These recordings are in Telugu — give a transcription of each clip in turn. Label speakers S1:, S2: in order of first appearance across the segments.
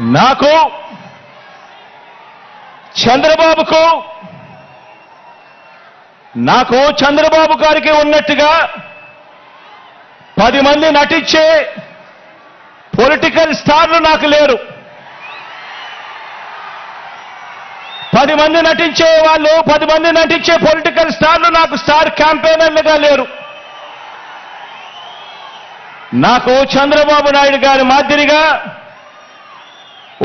S1: నాకు చంద్రబాబుకు నాకు చంద్రబాబు గారికి ఉన్నట్టుగా పది మంది నటించే పొలిటికల్ స్టార్లు నాకు లేరు. పది మంది నటించే వాళ్ళు పది మంది నటించే పొలిటికల్ స్టార్లు నాకు స్టార్ క్యాంపెయినర్లుగా లేరు. నాకు చంద్రబాబు నాయుడు గారి మాదిరిగా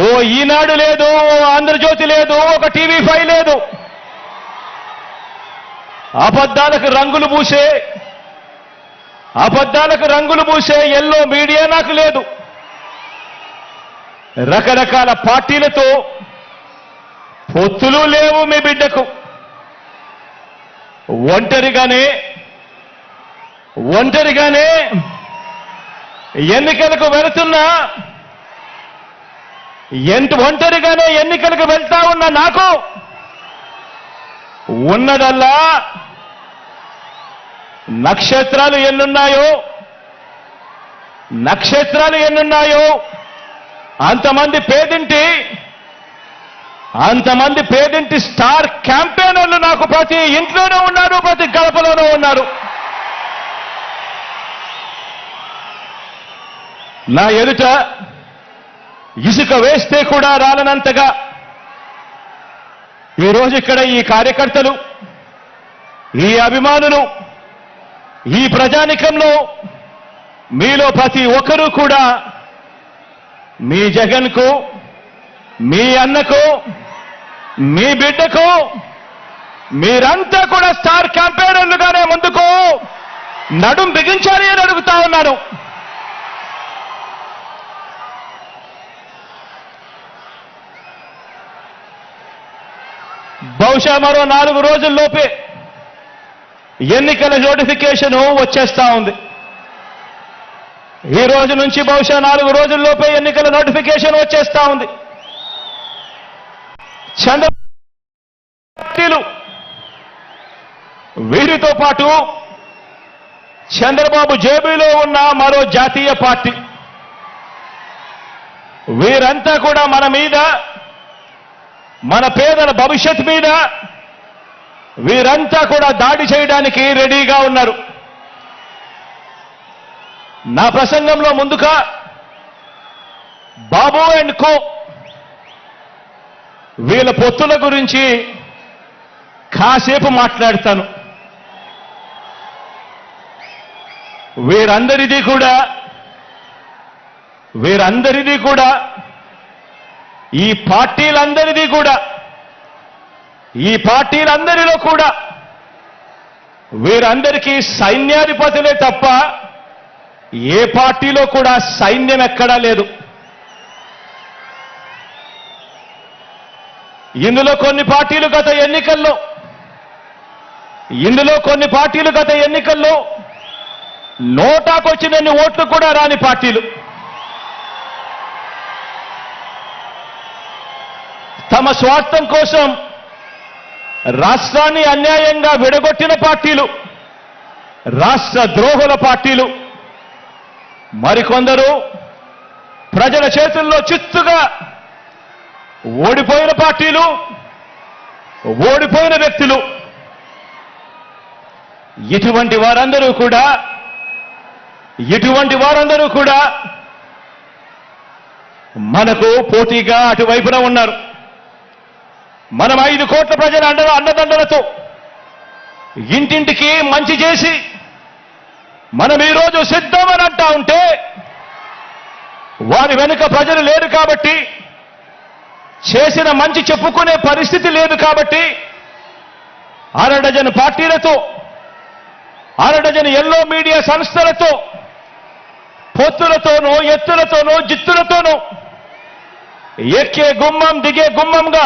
S1: ఓ ఈనాడు లేదు ఓ ఆంధ్రజ్యోతి లేదు ఒక టీవీ ఫైవ్ లేదు. అబద్ధాలకు రంగులు పూసే అబద్ధాలకు రంగులు పూసే ఎల్లో మీడియా నాకు లేదు. రకరకాల పార్టీలతో పొత్తులు లేవు మీ బిడ్డకు. ఒంటరిగానే ఒంటరిగానే ఎన్నికలకు వెళుతున్నా ఎంత ఒంటరిగానే ఎన్నికలకు వెళ్తా ఉన్న నాకు ఉన్నదల్లా నక్షత్రాలు ఎన్నున్నాయో నక్షత్రాలు ఎన్నున్నాయో అంతమంది పేదింటి అంతమంది పేదింటి స్టార్ క్యాంపెయినర్లు నాకు ప్రతి ఇంట్లోనూ ఉన్నారు ప్రతి గడపలోనూ ఉన్నారు. నా ఎదుట ఇసుక వేస్తే కూడా రాలనంతగా ఈరోజు ఇక్కడ ఈ కార్యకర్తలు ఈ అభిమానులు ఈ ప్రజానికంలో మీలో ప్రతి ఒక్కరూ కూడా మీ జగన్కు మీ అన్నకు మీ బిడ్డకు మీరంతా కూడా స్టార్ క్యాంపెయినర్లుగానే ముందుకు నడుం బిగించాలి అని అడుగుతా ఉన్నాను బహుశా మరో నాలుగు రోజుల్లోపే ఎన్నికల నోటిఫికేషన్ వచ్చేస్తా ఉంది. ఈ రోజు నుంచి బహుశా నాలుగు రోజుల్లోపే ఎన్నికల నోటిఫికేషన్ వచ్చేస్తా ఉంది. చంద్ర వీరితో పాటు చంద్రబాబు జేబీలో ఉన్న మరో జాతీయ పార్టీ. వీరంతా కూడా మన మీద మన పేదల భవిష్యత్ మీద వీరంతా కూడా దాడి చేయడానికి రెడీగా ఉన్నారు. నా ప్రసంగంలో ముందుగా బాబు అండ్ కో వీళ్ళ పొత్తుల గురించి కాసేపు మాట్లాడతాను. వీరందరిది కూడా వీరందరిది కూడా ఈ పార్టీలందరిది కూడా ఈ పార్టీలందరిలో కూడా వీరందరికీ సైన్యాధిపతులే తప్ప ఏ పార్టీలో కూడా సైన్యం ఎక్కడా లేదు. ఇందులో కొన్ని పార్టీలు గత ఎన్నికల్లో ఇందులో కొన్ని పార్టీలు గత ఎన్నికల్లో నోటాకొచ్చినన్ని ఓట్లు కూడా రాని పార్టీలు. తమ స్వార్థం కోసం రాష్ట్రాన్ని అన్యాయంగా విడగొట్టిన పార్టీలు రాష్ట్ర ద్రోహుల పార్టీలు మరికొందరు ప్రజల చేతుల్లో చిత్తుగా ఓడిపోయిన పార్టీలు ఓడిపోయిన వ్యక్తులు. ఇటువంటి వారందరూ కూడా ఇటువంటి వారందరూ కూడా మనకు పోటీగా అటువైపున ఉన్నారు. మనం ఐదు కోట్ల ప్రజల అండ అన్నదండలతో ఇంటింటికి మంచి చేసి మనం ఈరోజు సిద్ధమని అంటా ఉంటే వారి వెనుక ప్రజలు లేరు కాబట్టి చేసిన మంచి చెప్పుకునే పరిస్థితి లేదు కాబట్టి అర డజన్ పార్టీలతో అర డజన్ ఎల్లో మీడియా సంస్థలతో పొత్తులతోనూ ఎత్తులతోనూ జిత్తులతోనూ ఎక్కే గుమ్మం దిగే గుమ్మంగా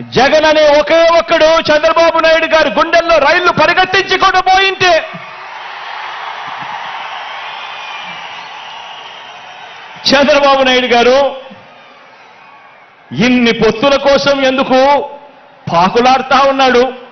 S1: జగన్ అనే ఒకే ఒక్కడు చంద్రబాబు నాయుడు గారు గుండెల్లో రైళ్ళు పరిగెత్తించకుండా పోయింటే చంద్రబాబు నాయుడు గారు ఇన్ని పొత్తుల కోసం ఎందుకు పాకులాడుతా ఉన్నాడు?